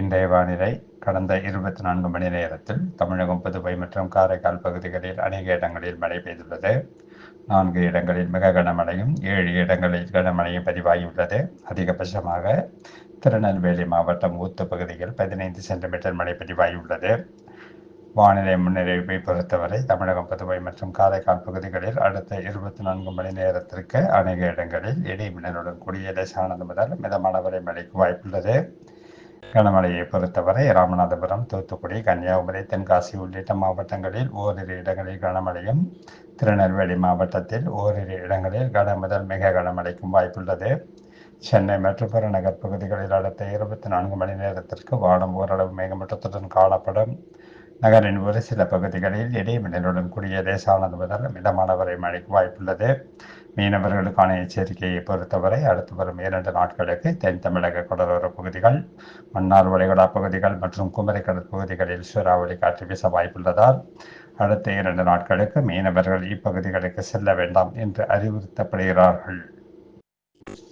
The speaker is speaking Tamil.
இன்றைய வானிலை கடந்த இருபத்தி நான்கு மணி நேரத்தில் தமிழகம் புதுவை மற்றும் காரைக்கால் பகுதிகளில் அநேக இடங்களில் மழை பெய்துள்ளது. நான்கு இடங்களில் மிக கனமழையும் ஏழு இடங்களில் கனமழையும் பதிவாகியுள்ளது. அதிகபட்சமாக திருநெல்வேலி மாவட்டம் ஊத்து பகுதியில் பதினைந்து சென்டிமீட்டர் மழை பதிவாகியுள்ளது. வானிலை முன்னறிவிப்பை பொறுத்தவரை தமிழகம் புதுவை மற்றும் காரைக்கால் பகுதிகளில் அடுத்த இருபத்தி நான்கு மணி நேரத்திற்கு அநேக இடங்களில் இடி மின்னலுடன் கூடிய லேசானது முதல் மிதமான வரை மழைக்கு வாய்ப்புள்ளது. கனமழையை பொறுத்தவரை ராமநாதபுரம் தூத்துக்குடி கன்னியாகுமரி தென்காசி உள்ளிட்ட மாவட்டங்களில் ஓரிரு இடங்களில் கனமழையும் திருநெல்வேலி மாவட்டத்தில் ஓரிரு இடங்களில் கன முதல் மிக கனமழைக்கும் வாய்ப்புள்ளது. சென்னை மற்றும் புறநகர் பகுதிகளில் அடுத்த இருபத்தி நான்கு மணி நேரத்திற்கு வானம் ஓரளவு மேகமூட்டத்துடன் காணப்படும். நகரின் ஒரு சில பகுதிகளில் இடைமின்னலுடன் கூடிய லேசானது முதல் மிதமான வரை மழைக்கு வாய்ப்புள்ளது. மீனவர்களுக்கான எச்சரிக்கையை பொறுத்தவரை அடுத்து வரும் இரண்டு நாட்களுக்கு தென் தமிழக கடலோர பகுதிகள் மன்னார் வளைகுடா பகுதிகள் மற்றும் குமரி பகுதிகளில் சூறாவளி காற்று வீச வாய்ப்புள்ளதால் அடுத்த இரண்டு நாட்களுக்கு மீனவர்கள் இப்பகுதிகளுக்கு செல்ல வேண்டாம் என்று அறிவுறுத்தப்படுகிறார்கள்.